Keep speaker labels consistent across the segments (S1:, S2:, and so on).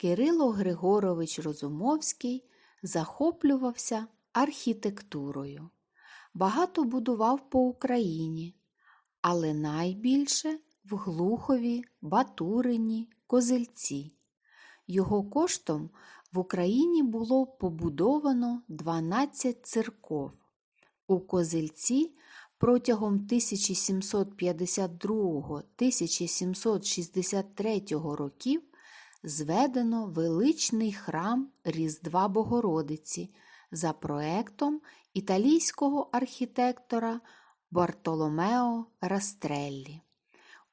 S1: Кирило Григорович Розумовський захоплювався архітектурою. Багато будував по Україні, але найбільше в Глухові, Батурині, Козельці. Його коштом в Україні було побудовано 12 церков. У Козельці протягом 1752-1763 років зведено величний храм Різдва Богородиці за проектом італійського архітектора Бартоломео Растреллі.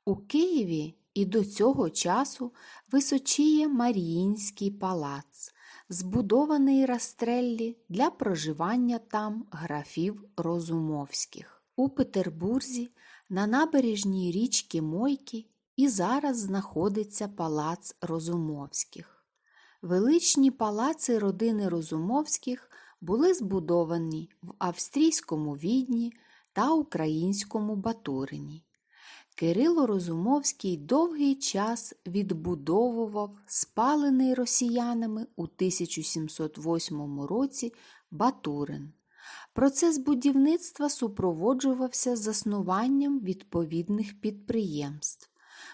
S1: У Києві і до цього часу височіє Маріїнський палац, збудований Растреллі для проживання там графів Розумовських. У Петербурзі на набережній річки Мойки і зараз знаходиться палац Розумовських. Величні палаци родини Розумовських були збудовані в австрійському відні та українському Батурині. Кирило Розумовський довгий час відбудовував спалений росіянами у 1708 році Батурин. Процес будівництва супроводжувався заснуванням відповідних підприємств.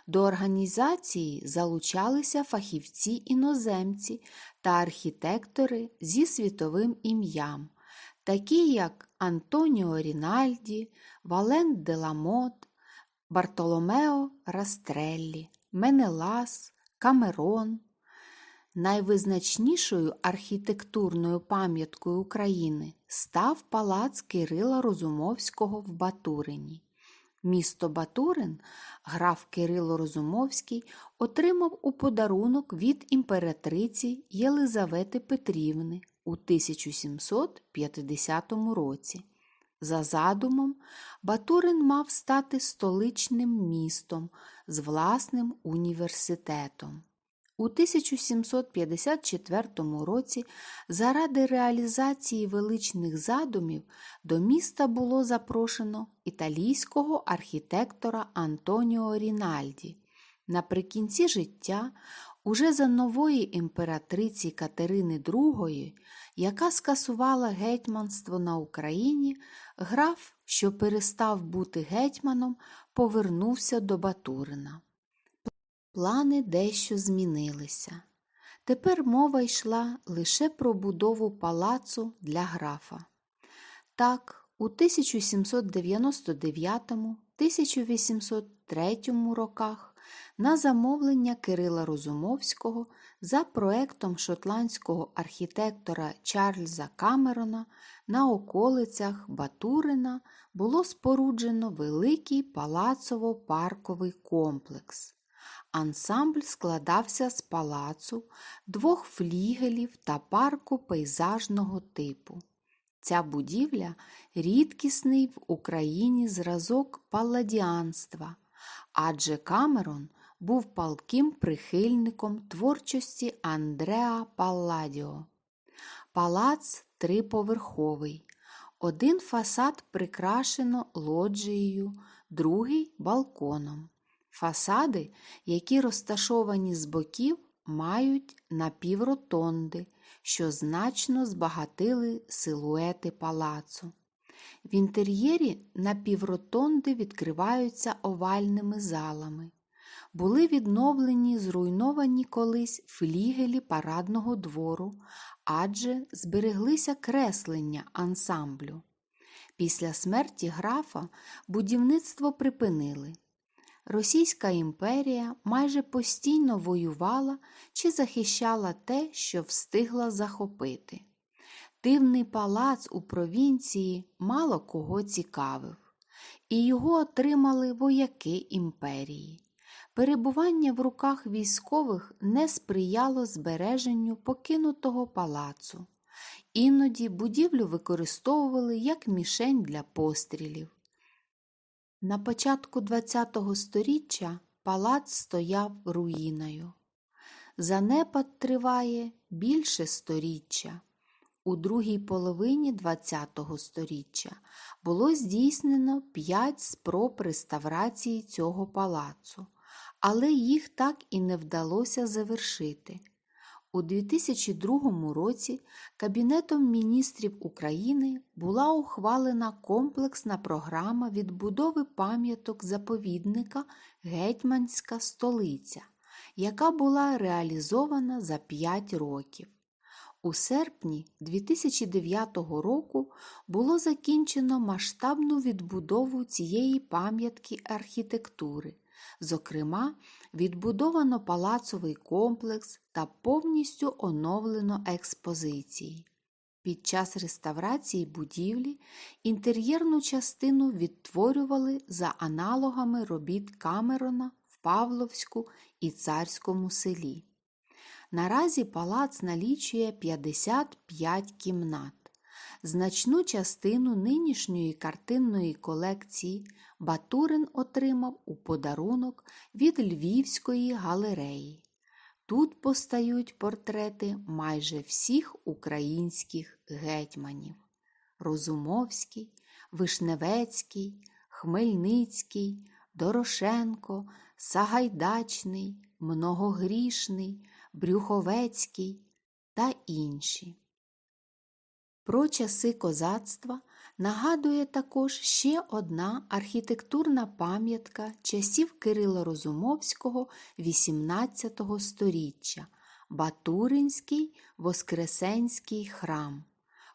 S1: До організації залучалися фахівці-іноземці та архітектори зі світовим ім'ям, такі як Антоніо Рінальді, Валент Деламот, Бартоломео Растреллі, Менелас, Камерон. Найвизначнішою архітектурною пам'яткою України став палац Кирила Розумовського в Батурині. Місто Батурин граф Кирило Розумовський отримав у подарунок від імператриці Єлизавети Петрівни у 1750 році. За задумом, Батурин мав стати столичним містом з власним університетом. У 1754 році заради реалізації величних задумів до міста було запрошено італійського архітектора Антоніо Рінальді. Наприкінці життя, уже за нової імператриці Катерини II, яка скасувала гетьманство на Україні, граф, що перестав бути гетьманом, повернувся до Батурина. Плани дещо змінилися. Тепер мова йшла лише про будову палацу для графа. Так, у 1799-1803 роках на замовлення Кирила Розумовського за проектом шотландського архітектора Чарльза Камерона на околицях Батурина було споруджено великий палацово-парковий комплекс. Ансамбль складався з палацу, двох флігелів та парку пейзажного типу. Ця будівля рідкісний в Україні зразок палладіанства, адже Камерон був палким прихильником творчості Андреа Палладіо. Палац триповерховий. Один фасад прикрашено лоджією, другий балконом. Фасади, які розташовані з боків, мають напівротонди, що значно збагатили силуети палацу. В інтер'єрі напівротонди відкриваються овальними залами. Були відновлені зруйновані колись флігелі парадного двору, адже збереглися креслення ансамблю. Після смерті графа будівництво припинили. Російська імперія майже постійно воювала чи захищала те, що встигла захопити. Дивний палац у провінції мало кого цікавив, і його отримали вояки імперії. Перебування в руках військових не сприяло збереженню покинутого палацу. Іноді будівлю використовували як мішень для пострілів. На початку ХХ століття палац стояв руїною. Занепад триває більше сторіччя. У другій половині ХХ століття було здійснено п'ять спроб реставрації цього палацу, але їх так і не вдалося завершити. У 2002 році Кабінетом міністрів України була ухвалена комплексна програма відбудови пам'яток заповідника Гетьманська столиця, яка була реалізована за 5 років. У серпні 2009 року було закінчено масштабну відбудову цієї пам'ятки архітектури, зокрема, відбудовано палацовий комплекс та повністю оновлено експозиції. Під час реставрації будівлі інтер'єрну частину відтворювали за аналогами робіт Камерона в Павловську і Царському селі. Наразі палац налічує 55 кімнат. Значну частину нинішньої картинної колекції Батурин отримав у подарунок від Львівської галереї. Тут постають портрети майже всіх українських гетьманів: Розумовський, Вишневецький, Хмельницький, Дорошенко, Сагайдачний, Многогрішний, Брюховецький та інші. Про часи козацтва нагадує також ще одна архітектурна пам'ятка часів Кирила Розумовського XVIII століття Батуринський Воскресенський храм.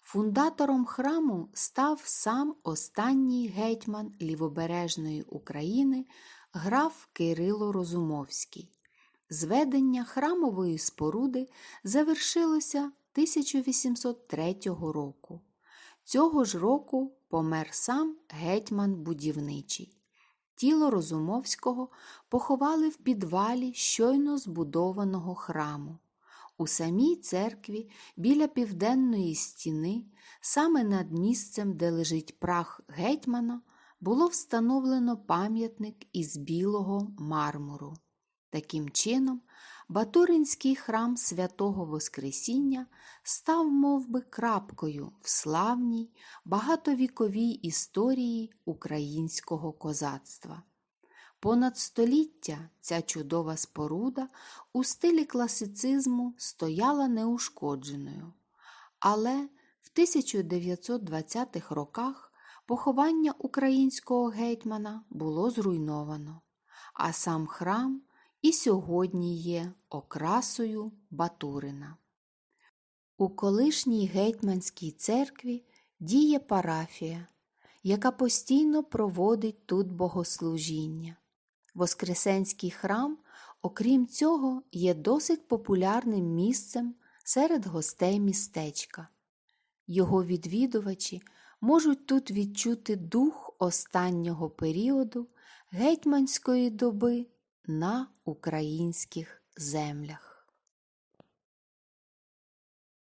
S1: Фундатором храму став сам останній гетьман Лівобережної України граф Кирило Розумовський. Зведення храмової споруди завершилося 1803 року. Цього ж року помер сам гетьман будівничий. Тіло Розумовського поховали в підвалі щойно збудованого храму. У самій церкві біля південної стіни, саме над місцем, де лежить прах гетьмана, було встановлено пам'ятник із білого мармуру. Таким чином, Батуринський храм святого Воскресіння став мов би, крапкою в славній, багатовіковій історії українського козацтва. Понад століття ця чудова споруда у стилі класицизму стояла неушкодженою, але в 1920-х роках поховання українського гетьмана було зруйновано, а сам храм і сьогодні є окрасою Батурина. У колишній гетьманській церкві діє парафія, яка постійно проводить тут богослужіння. Воскресенський храм, окрім цього, є досить популярним місцем серед гостей містечка. Його відвідувачі можуть тут відчути дух останнього періоду гетьманської доби на українських землях.